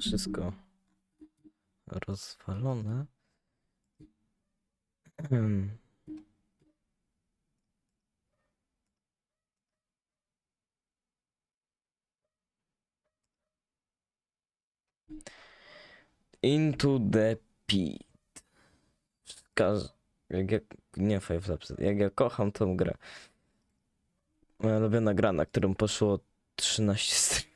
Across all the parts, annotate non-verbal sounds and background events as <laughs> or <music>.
wszystko rozwalone. Hmm. <clears throat> Into the pit. Każ... Jak ja... Nie Five Lapsy. Jak ja kocham tą grę. Moja ulubiona gra, na którą poszło 13 <laughs> streamów.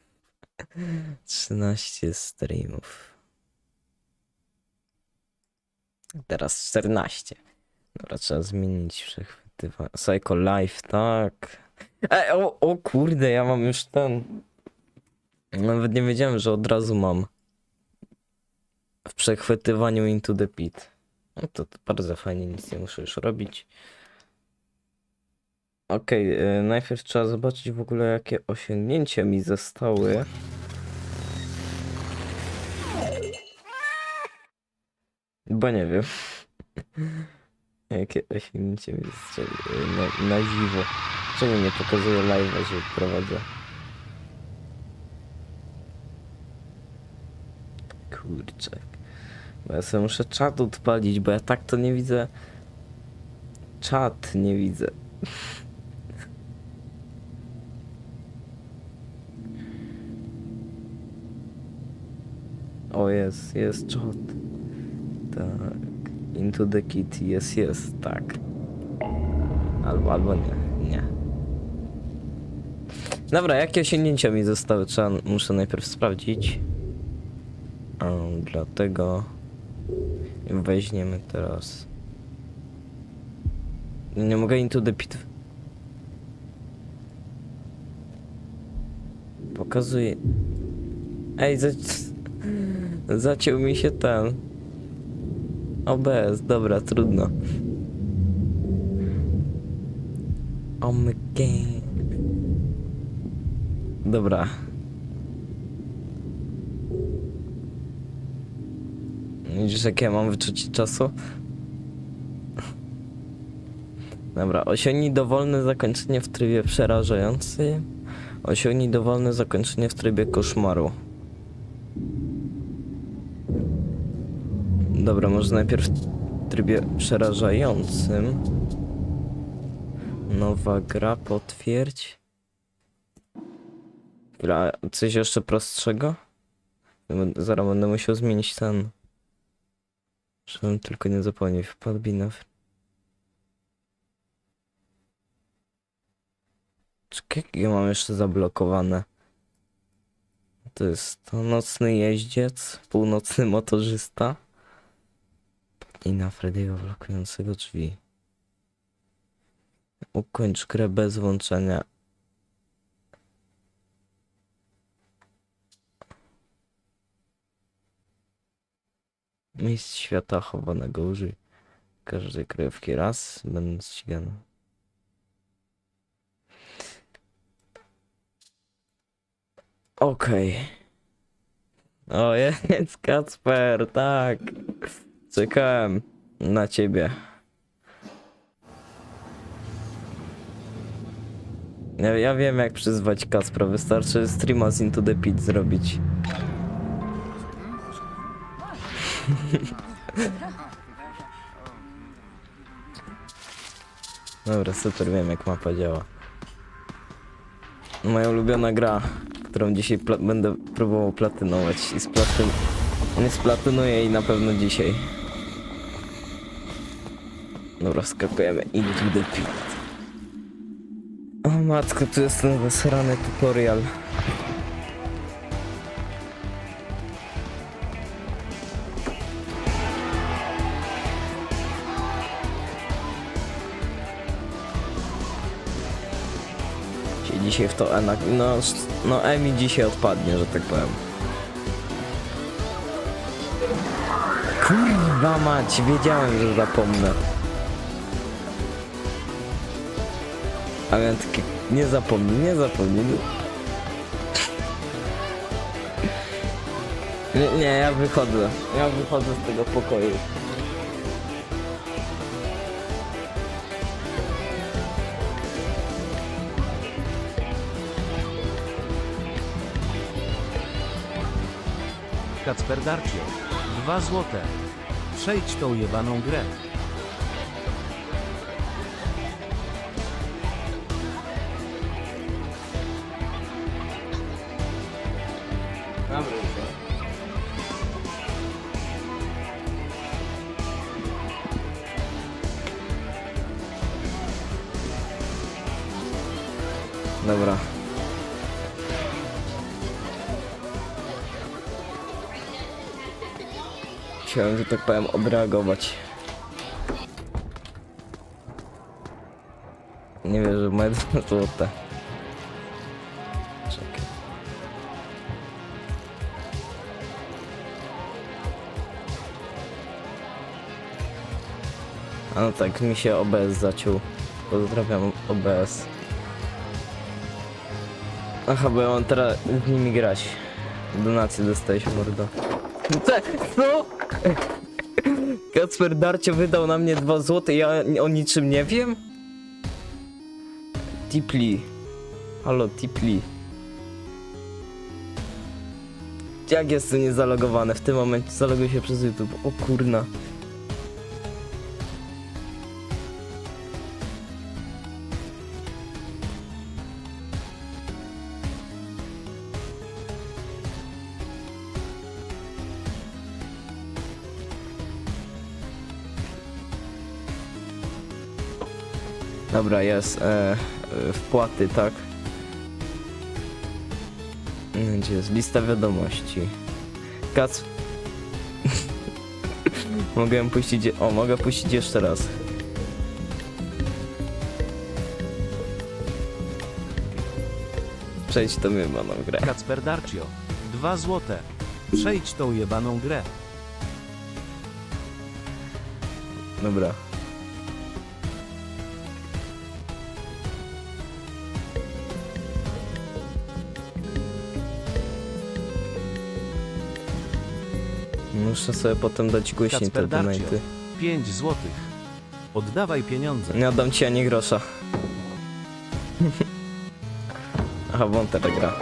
13 streamów. Teraz 14. Dobra, trzeba zmienić przechwytywanie. Psycho Life, tak. Ej, o, o kurde, ja mam już ten. Nawet nie wiedziałem, że od razu mam. W przechwytywaniu Into the Pit. No to, to bardzo fajnie, nic nie muszę już robić. Okej, y, najpierw trzeba zobaczyć w ogóle jakie osiągnięcia mi zostały. Bo nie wiem. <laughs> Jakie osiągnięcia mi zostały y, na, na dziwo. Czemu nie pokazuję live'a, że prowadzę? Kurczak. Bo ja sobie muszę czat odpalić, bo ja tak to nie widzę. Czat nie widzę. <laughs> O jest, jest czat. Tak. Into the kit, jest, jest, tak. Albo, albo nie, nie. Dobra, jakie osiągnięcia mi zostały? Trzeba, muszę najpierw sprawdzić. A, dlatego weźmiemy teraz. Nie mogę into the pit. Pokazuje. Ej, za... zaciął mi się ten. OBS, dobra, trudno. Omg. Dobra. Widzisz, jakie ja mam wyczucie czasu? Dobra, osiągnij dowolne zakończenie w trybie przerażającym. Osiągnij dowolne zakończenie w trybie koszmaru. Dobra, może najpierw w trybie przerażającym. Nowa gra, potwierdź. Gra, coś jeszcze prostszego? Zaraz będę musiał zmienić ten. Żebym tylko nie zapomniał. Wpadł na... Czekaj, jak ja mam jeszcze zablokowane. To jest to nocny jeździec, północny motorzysta. I na Frediego blokującego drzwi. Ukończ grę bez włączenia. Miejsc świata chowanego użyj każdej krewki raz, będąc ścigany. Okej. O, <laughs> jest Kacper, tak. Czekałem na ciebie. Ja, ja wiem jak przyzwać Kacpra, wystarczy streama z Into the Pit zrobić. <laughs> Dobra, super, wiem jak mapa działa. Moja ulubiona gra, którą dzisiaj będę próbował platynować i splatyn... Nie splatynuję jej na pewno dzisiaj. Dobra, wskakujemy into the pit. O matko, tu jest ten zasrany tutorial. Dzisiaj w to Ena... No, no Emi dzisiaj odpadnie, że tak powiem. Kurwa mać, wiedziałem, że zapomnę. A miałem takie, nie zapomnij, nie zapomnij. Nie, nie, ja wychodzę. Ja wychodzę z tego pokoju. Kacper Darcio. 2 złote. Przejdź tą jebaną grę. Tak powiem, odreagować. Nie wierzę, moje <laughs> złote. Czekaj. A no tak, mi się OBS zaciął. Pozdrawiam OBS. Aha, bo ja mam teraz z nimi grać. Donacje dostajesz, mordo. <laughs> Tak, no! Kacper Darcio wydał na mnie 2 złote, ja o niczym nie wiem? Tipli. Halo, Tipli. Jak jestem niezalogowany? W tym momencie zaloguję się przez YouTube. O kurna. Dobra, jest. E, e, wpłaty, tak? Gdzie jest lista wiadomości? Kac. <laughs> mogę ją puścić. O, mogę puścić jeszcze raz. Przejdź mnie na grę. Kacper Darcio. 2 złote. Przejdź tą jebaną grę. Dobra. Muszę sobie potem dać głośniej te Kacper Darcio. donaty. 5 złotych. Oddawaj pieniądze. Nie oddam ci ani grosza. <laughs> Aha, won teraz gra.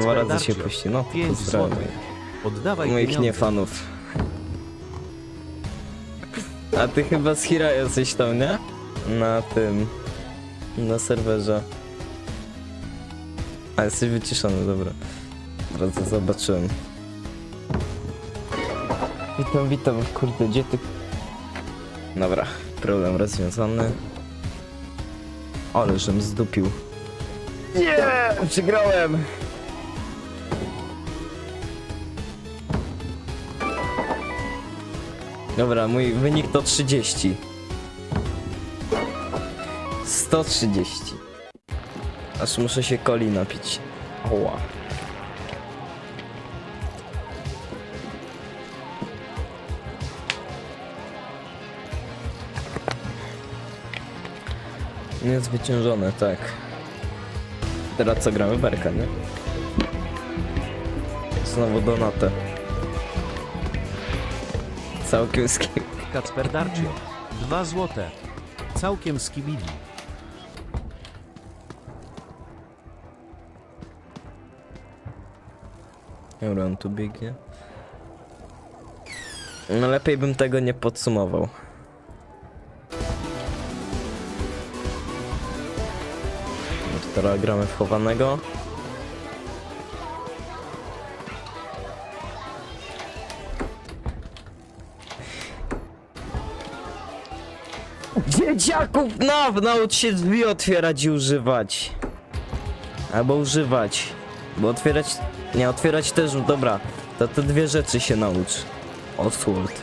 Dwa razy się Darcio. puści, no to 5 pozdrawiam. złotych. Oddawaj Moich pieniądze. nie fanów. A ty chyba z Hira jesteś tam, nie? Na tym. Na serwerze. A jesteś wyciszony, dobra. To zobaczyłem. Witam, witam, kurde, gdzie ty... Dobra, problem rozwiązany. Ale żem zdupił. Nie! Przegrałem! Dobra, mój wynik to 30. 130. Aż muszę się coli napić. Oła. Niezwyciężone, tak. Teraz co gramy? Berka, nie? Znowu donatę. Całkiem z kim. Kacper Darcio. 2 złote. Całkiem skibidi. Dobra, on tu biegnie. No lepiej bym tego nie podsumował. No to teraz gramy w chowanego. Dzieciaków nav! Naucz się drzwi otwierać i używać. Albo używać. Bo otwierać... Nie, otwierać też, dobra. To te dwie rzeczy się naucz. Oswald.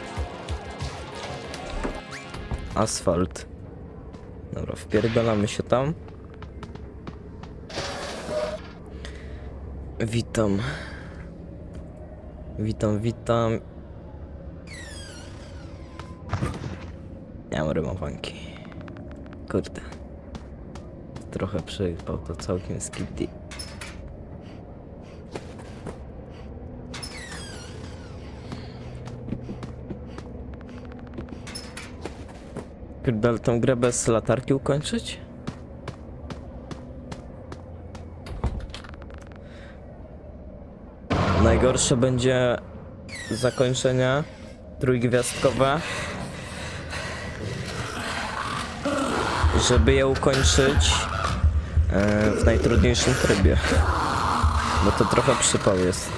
Asfalt. Dobra, wpierdalamy się tam. Witam. Witam, witam. Rymowanki. Kurde. Trochę przejechał to całkiem skipty. Kurde, ale tą grę bez latarki ukończyć? Najgorsze będzie zakończenie trójgwiazdkowe. Żeby je ukończyć e, w najtrudniejszym trybie. Bo to trochę przypał jest.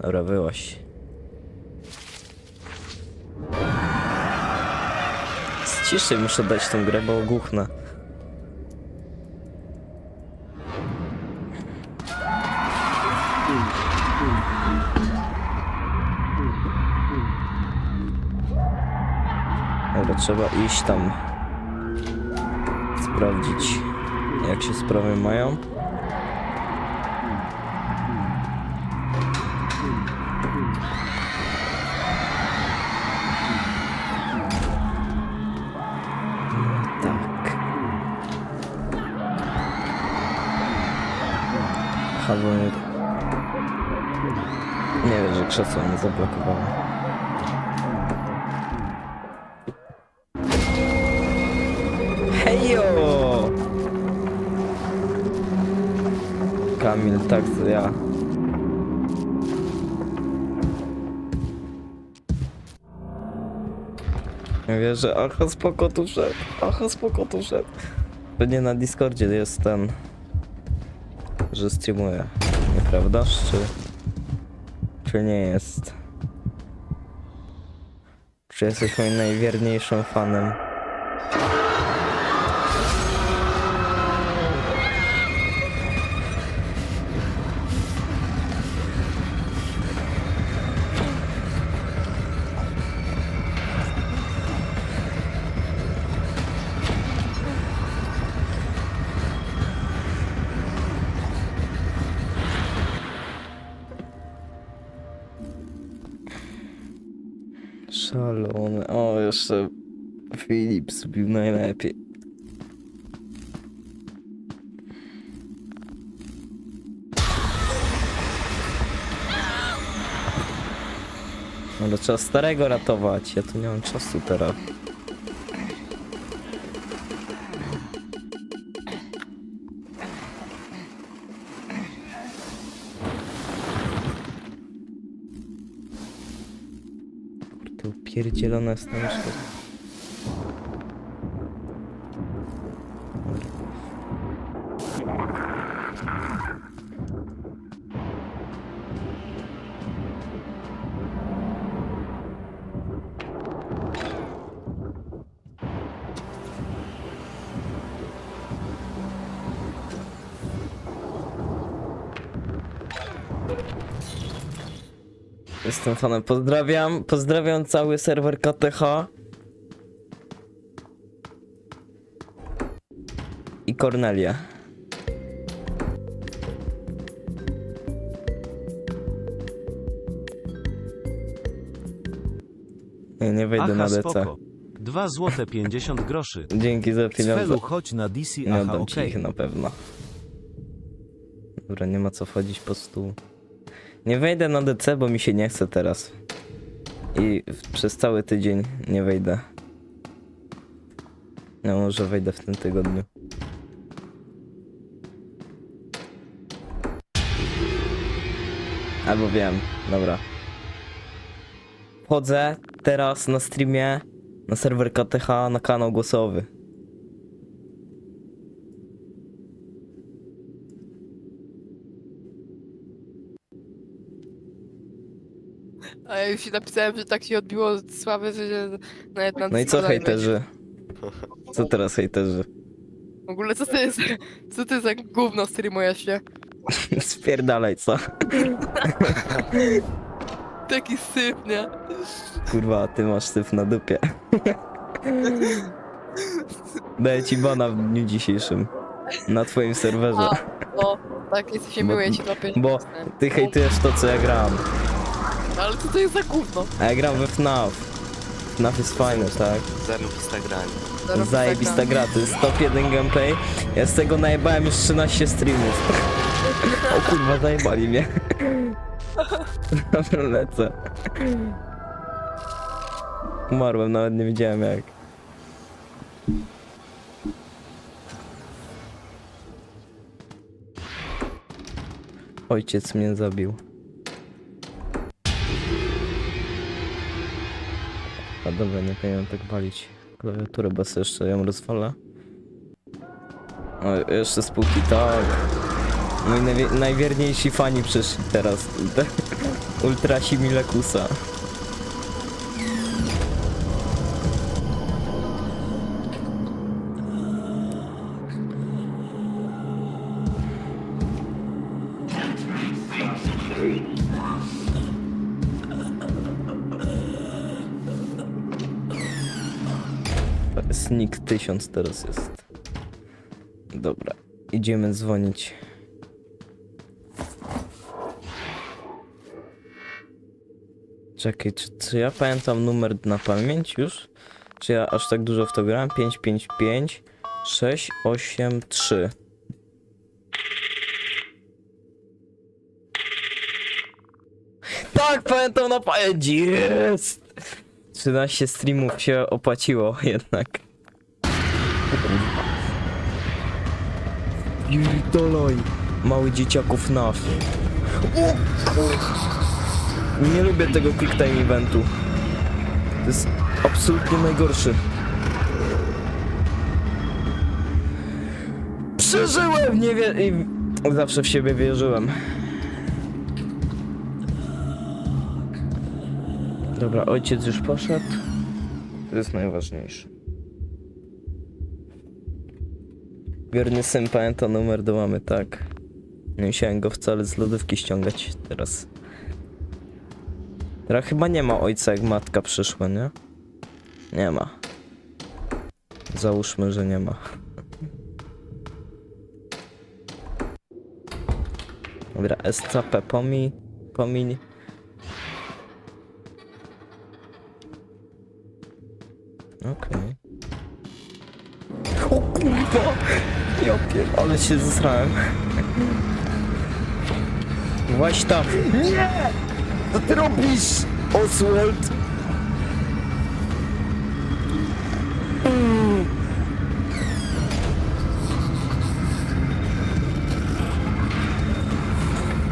Dobra, wyłaś. Z ciszy muszę dać tą grę, bo ogłuchnę. Dobra, trzeba iść tam sprawdzić jak się sprawy mają. Tak. Nie... Nie wiem, że krzesło mnie zablokowało. Kamil, tak to ja. Nie wierzę, aha spoko tu wszedł, aha spoko tu wszedł. Pewnie na Discordzie jest ten, że streamuje, nieprawdaż, czy, czy nie jest? Czy jesteś moim najwierniejszym fanem? Filip zbił najlepiej. Ale trzeba starego ratować. Ja tu nie mam czasu teraz. To upierdzielone stanowisko. Jestem fanem. Pozdrawiam. Pozdrawiam cały serwer KTH. I Cornelia. Nie, nie wejdę na DC. spoko. 2 złote 50 groszy. Dzięki za pieniądze. Cfelu, chodź na DC, Nie aha, oddam ci okej. ich na pewno. Dobra, nie ma co wchodzić po stół. Nie wejdę na DC, bo mi się nie chce teraz. I przez cały tydzień nie wejdę. No może wejdę w tym tygodniu. Albo wiem, dobra. Wchodzę teraz na streamie na serwer KTH na kanał głosowy. A ja już napisałem, że tak się odbiło od sławy, że się nawet na No i co nie hejterzy? Co teraz hejterzy? W ogóle co to jest, co to jest za gówno streamujesz się? <laughs> Spierdalaj, co? <laughs> Taki syf, nie? Kurwa, ty masz syf na dupie. <laughs> Daję ci bana w dniu dzisiejszym. Na twoim serwerze. A, no, tak, jesteś Bo- miły, ja ci łapię. Bo ty hejtujesz to, co ja gram. Ale co to jest za gówno? A ja gram we FNAF. FNAF jest fajny, tak? Zarobista granie. Zarobisz Zajebista gra, to jest top 1 gameplay. Ja z tego najebałem już 13 streamów. O kurwa, zajebali mnie. Dobra, lecę. Umarłem, nawet nie wiedziałem jak. Ojciec mnie zabił. A dobra, nie powinienem tak walić klawiaturę, bo jeszcze ją rozwalę. O, jeszcze spółki, tak. Moi najwie- najwierniejsi fani przyszli teraz. <laughs> Ultrasi Milekusa. Sneak 1000 teraz jest. Dobra, idziemy dzwonić. Czekaj, czy, czy ja pamiętam numer na pamięć już? Czy ja aż tak dużo w to grałem? 555 683 Tak, pamiętam na pamięć! Jest! 13 streamów się opłaciło jednak. Pierdoloj. Mały dzieciaków nasz. Nie lubię tego quick time eventu. To jest absolutnie najgorszy. Przeżyłem! Nie wie... Zawsze w siebie wierzyłem. Dobra, ojciec już poszedł. To jest najważniejsze. Wierny syn pamięta numer do mamy, tak. Nie musiałem go wcale z lodówki ściągać teraz. Teraz chyba nie ma ojca, jak matka przyszła, nie? Nie ma. Załóżmy, że nie ma. Dobra, SCP pomi... pomiń. Okej. O kurwa! Ja pier... ale się zesrałem. Właśnie tam. Nie! Co ty robisz? Oswald!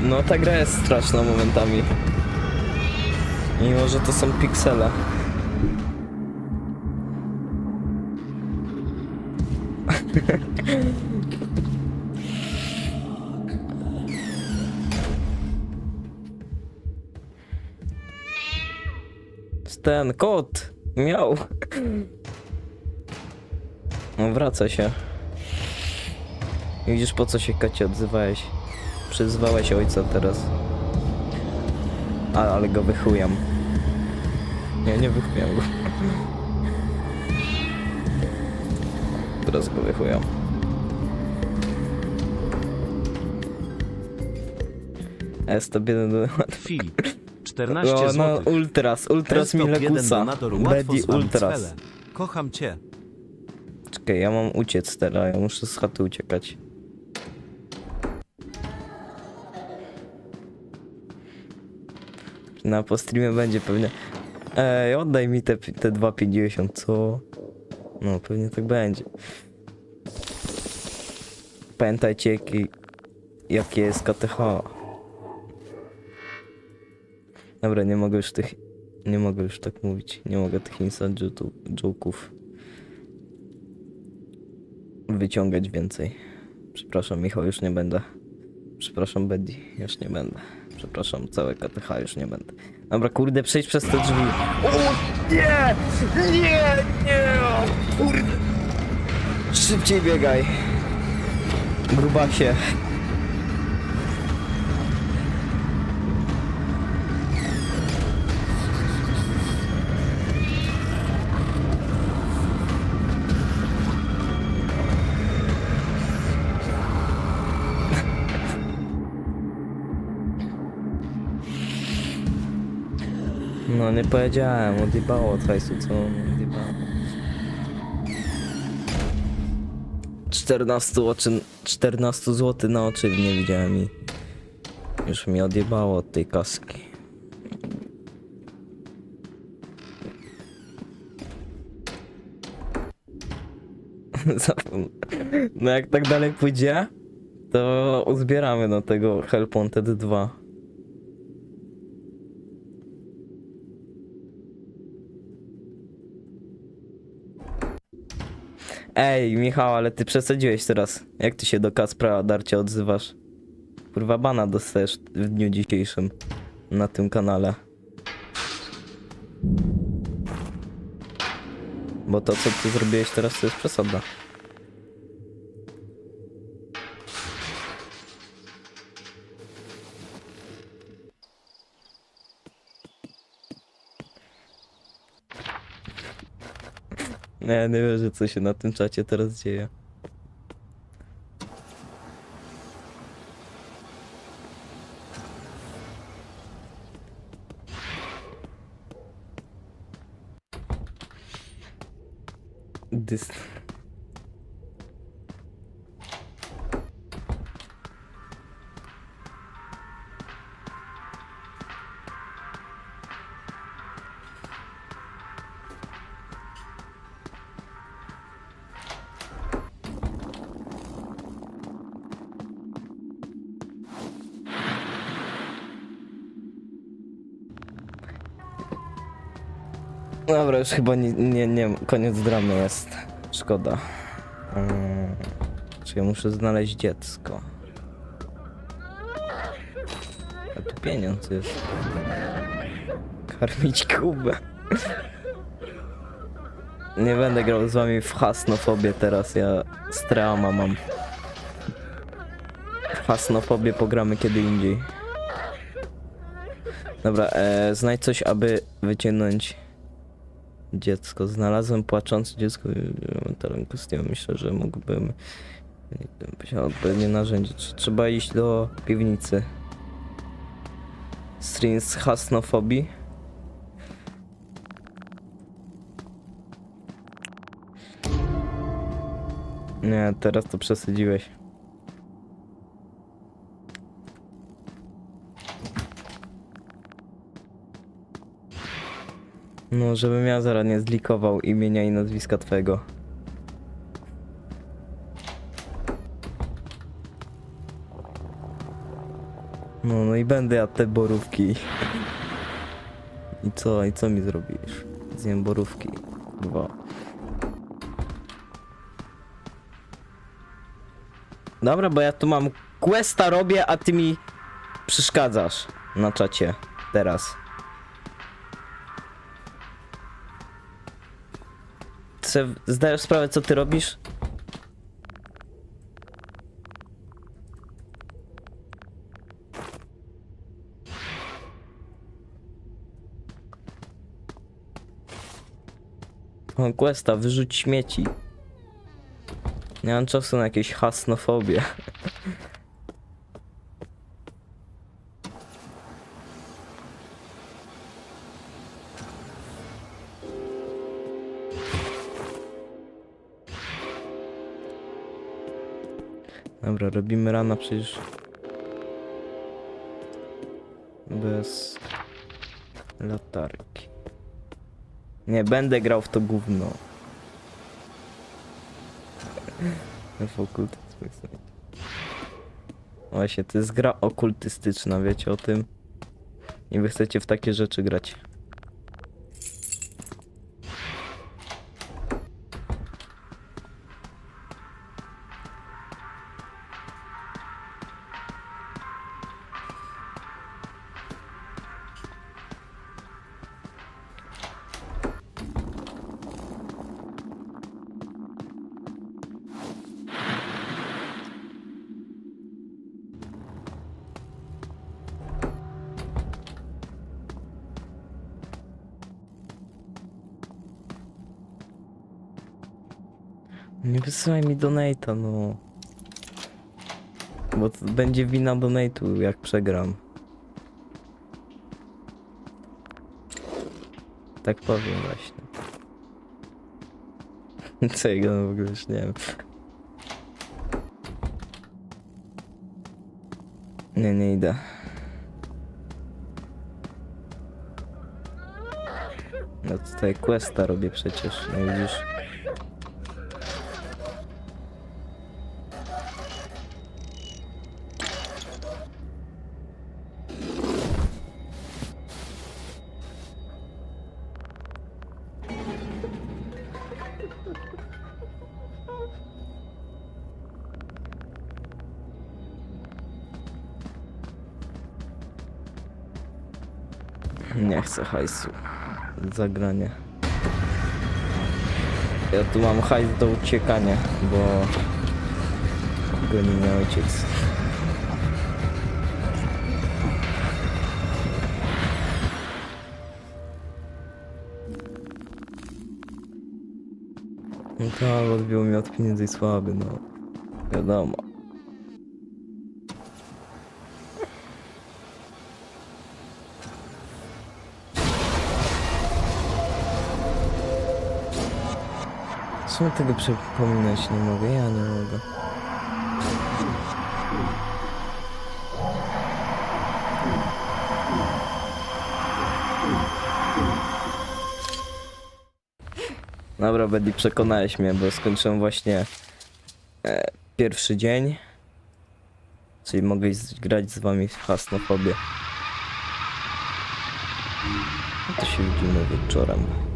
No ta gra jest straszna momentami. Mimo, że to są piksele. <laughs> Ten kot miał. No wraca się. Widzisz po co się Kacie odzywałeś? Przyzwałeś ojca teraz. A, ale go wychujam. Nie, nie wychujam go. Teraz go wychujam. S to biedny. Filip. 14 No, no, ultras, ultras donator łatwo Bedi ultras. Kocham cię. Czekaj, ja mam uciec teraz, ja muszę z chaty uciekać. Na po streamie będzie pewnie. Ej, oddaj mi te, te 2,50, co? No, pewnie tak będzie. Pamiętajcie, jaki, jakie jest KTH. Dobra, nie mogę już tych. Nie mogę już tak mówić. Nie mogę tych inside joke'ów- wyciągać więcej. Przepraszam, Michał, już nie będę. Przepraszam, Betty, już nie będę. Przepraszam, całe KTH, już nie będę. Dobra, kurde, przejdź przez te drzwi. O, nie! Nie, nie! Kurde! Szybciej biegaj. Grubasie. Nie powiedziałem, odjebało od hajsu, co odjebało. 14 oczy, 14 zł na oczy nie widziałem i Już mi odjebało od tej kaski. <laughs> No jak tak dalej pójdzie, to uzbieramy do tego Help Wanted 2. Ej, Michał, ale ty przesadziłeś teraz. Jak ty się do Kaspra Darcie odzywasz? Kurwa bana dostajesz w dniu dzisiejszym na tym kanale. Bo to co ty zrobiłeś teraz to jest przesada. Nie, nie wierzę co się na tym czacie teraz dzieje. Już chyba nie, nie, nie koniec dramy jest. Szkoda. Mm, czy ja muszę znaleźć dziecko? A tu pieniądz jest. Karmić Kubę. Nie będę grał z wami w hasnofobię teraz, ja streama mam. W hasnofobię pogramy kiedy indziej. Dobra, e, znajdź coś, aby wyciągnąć dziecko. Znalazłem płaczące dziecko w mentalnym kostiumie. Myślę, że mógłbym posiadał odpowiednie narzędzie. Trzeba iść do piwnicy? Strings hasnofobii. Nie, teraz to przesadziłeś. No, żebym ja zaraz nie zlikował imienia i nazwiska twojego. No, no i będę jadł te borówki. I co, i co mi zrobisz? Zjem borówki. Dwa. Dobra, bo ja tu mam questa robię, a ty mi przeszkadzasz na czacie. Teraz. Se zdajesz sprawę, co ty robisz? O, Questa, wyrzuć śmieci. Nie mam czasu na jakieś hasnofobię. <laughs> Dobra, robimy rana przecież. Bez latarki. Nie, będę grał w to gówno. Okultyzm. Właśnie, to jest gra okultystyczna, wiecie o tym? I wy chcecie w takie rzeczy grać. Nie wysyłaj mi donata, no. Bo to będzie wina donatu, jak przegram. Tak powiem właśnie. <laughs> Co jego no w ogóle już nie wiem. Nie, nie idę. No tutaj questa robię przecież, no widzisz. Chcę hajsu. Zagranie. Ja tu mam hajs do uciekania, bo goni mnie ojciec. No tak, odbił mi od pieniędzy słaby, no. Wiadomo. Co tego przypominać nie mogę? Ja nie mogę. Dobra, Betty, przekonałeś mnie, bo skończyłem właśnie e, pierwszy dzień. Czyli mogę grać z wami w Hasnofobię. No to się widzimy wieczorem.